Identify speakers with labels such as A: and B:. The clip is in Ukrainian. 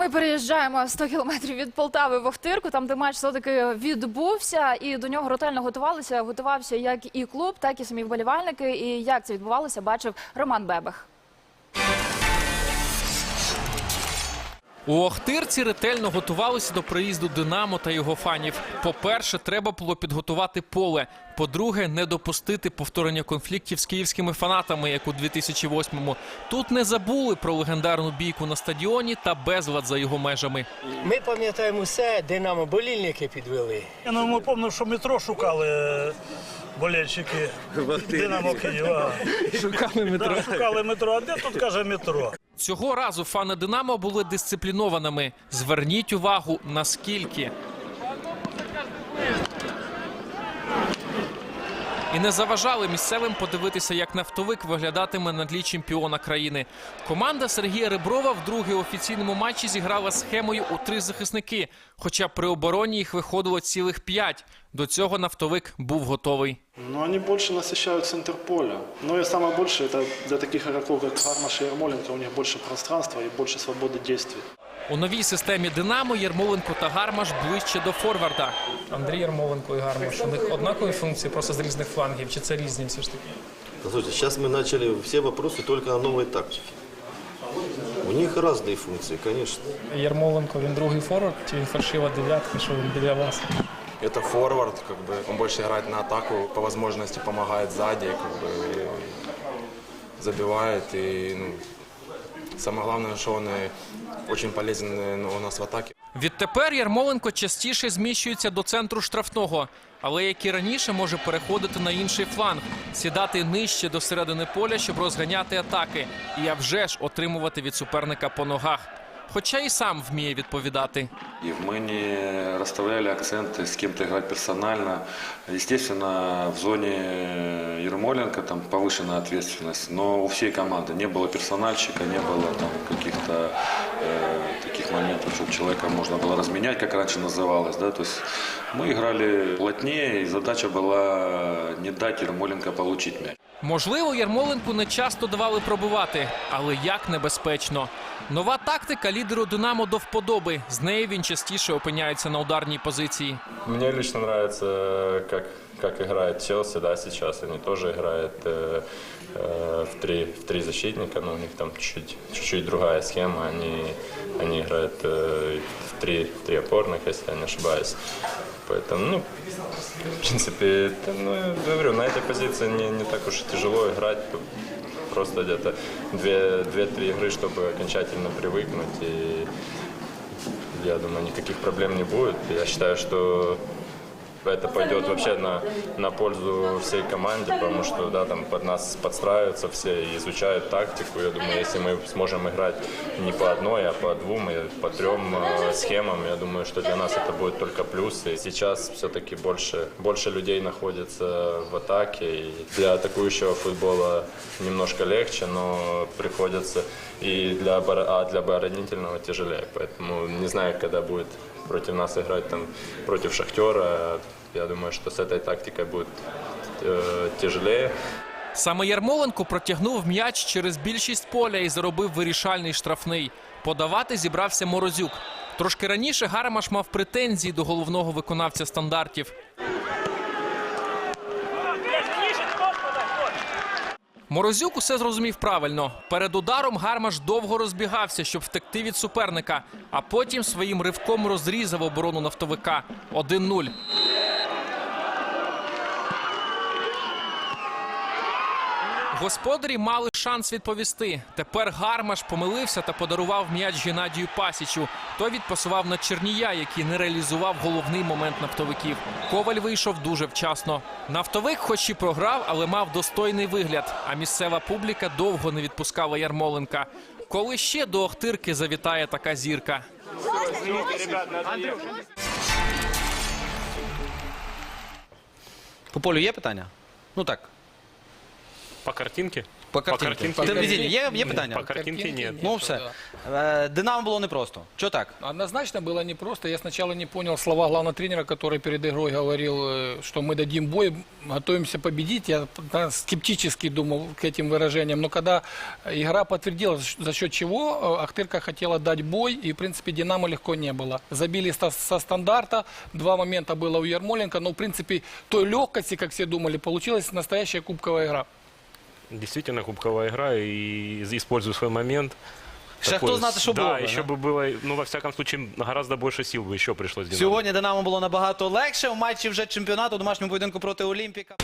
A: Ми переїжджаємо 100 кілометрів від Полтави в Охтирку, там де матч все-таки відбувся, і до нього ретельно готувалися. Готувався як і клуб, так і самі вболівальники. І як це відбувалося, бачив Роман Бебех.
B: У Охтирці ретельно готувалися до приїзду Динамо та його фанів. По-перше, треба було підготувати поле. По-друге, не допустити повторення конфліктів з київськими фанатами, як у 2008-му. Тут не забули про легендарну бійку на стадіоні та безлад за його межами.
C: Ми пам'ятаємо усе, Динамо болільники підвели.
D: Я ну, ми пам'ятаю, що метро шукали е, болельщики Динамо Києва. Шукали метро. Да, шукали метро. А де тут каже метро?
B: Цього разу фани Динамо були дисциплінованими. Зверніть увагу, наскільки. І не заважали місцевим подивитися, як нафтовик виглядатиме на тлі чемпіона країни. Команда Сергія Реброва в другій офіційному матчі зіграла схемою у три захисники. Хоча при обороні їх виходило цілих п'ять. До цього нафтовик був готовий.
E: Но они больше насыщают центр поля. Но и самое большее, это для таких игроков, как Гармаш и Ермоленко, у них больше пространства и больше свободы действий.
B: У новій системі Динамо Єрмоленко та Гармаш ближче до форварда.
F: Андрій Ярмоленко і Гармаш. У них однакові функції, просто з різних флангів, чи це різні все ж таки?
G: Слушайте, сейчас мы начали все вопросы только о новой тактике. У них разные функции, конечно.
F: Ярмоленко він другий форвард, чи він фальшива дев'ятка, що він біля вас?
H: Это форвард, как бы он больше играет на атаку, по возможности помогает сзади, как бы и забивает и ну, самое главное, что он и очень полезен э, у нас в атаці.
B: Відтепер Ярмоленко частіше зміщується до центру штрафного, але як і раніше може переходити на інший фланг, сідати нижче до середини поля, щоб розганяти атаки, і а вже ж отримувати від суперника по ногах Хоча і сам вміє відповідати.
I: И мы не расставляли акценты, с кем-то играть персонально. Естественно, в зоне Ермоленко там повышенная ответственность, но у всей команды не было персональщика, не было там каких-то э, таких моментов, чтобы человека можно было разменять, как раньше называлось. Да? То есть мы играли плотнее, и задача была не дать Ермоленко получить мяч.
B: Можливо, Ярмоленку не часто давали пробувати, але як небезпечно. Нова тактика лідеру Динамо до вподоби. З нею він частіше опиняється на ударній позиції.
J: Мне лично нравится, как, как играет Челси, да, сейчас они тоже играют э, э, в, три, в три защитника, но у них там чуть-чуть, чуть-чуть другая схема, они, они играют э, в, три, в три опорных, если я не ошибаюсь. Поэтому, ну, в принципе, это, ну, я говорю, на этой позиции не, не так уж и тяжело играть, просто где-то две- две-три игры, чтобы окончательно привыкнуть и я думаю, никаких проблем не будет. Я считаю, что это пойдет вообще на, на пользу всей команде, потому что да, там под нас подстраиваются все и изучают тактику. Я думаю, если мы сможем играть не по одной, а по двум и по трем э, схемам, я думаю, что для нас это будет только плюс. И сейчас все-таки больше, больше людей находится в атаке. И для атакующего футбола немножко легче, но приходится и для, а для оборонительного тяжелее. Поэтому не знаю, когда будет против нас играть там против Шахтера. Я думаю, что с этой тактикой будет э, тяжелее.
B: Саме Ярмоленко протягнув м'яч через більшість поля і заробив вирішальний штрафний. Подавати зібрався Морозюк. Трошки раніше Гармаш мав претензії до головного виконавця стандартів. Морозюк усе зрозумів правильно. Перед ударом Гармаш довго розбігався, щоб втекти від суперника, а потім своїм ривком розрізав оборону нафтовика 1-0. Господарі мали шанс відповісти. Тепер Гармаш помилився та подарував м'яч Геннадію Пасічу. Той відпасував на Чернія, який не реалізував головний момент нафтовиків. Коваль вийшов дуже вчасно. Нафтовик, хоч і програв, але мав достойний вигляд. А місцева публіка довго не відпускала Ярмоленка. Коли ще до Охтирки завітає така зірка.
K: По полю є питання? Ну так.
D: По картинке?
K: По картинці.
L: картинці.
K: Телевізійні. Є, є питання?
L: По картинке нет.
K: Ну все. Е, Динамо було непросто. Чого так?
F: Однозначно было непросто. Я сначала не понял слова главного тренера, который перед игрой говорил, э, что мы дадим бой, готовимся победить. Я да, скептически думал к этим выражениям. Но когда игра подтвердила, за счет чего э, Ахтырка хотела дать бой, и, в принципе, Динамо легко не было. Забили со, со стандарта, два момента было у Ермоленко, но, в принципе, той легкости, как все думали, получилась настоящая кубковая игра.
L: Действительно кубковая игра и использую свой момент.
K: Ще хто знати, що
L: да,
K: було би,
L: еще
K: да?
L: бы было, ну, во всяком случае, гораздо больше сил бы еще пришлось Динамо.
K: Сьогодні Динамо було набагато легше у матчі вже чемпіонату у домашньому поєдинку проти Олімпіка.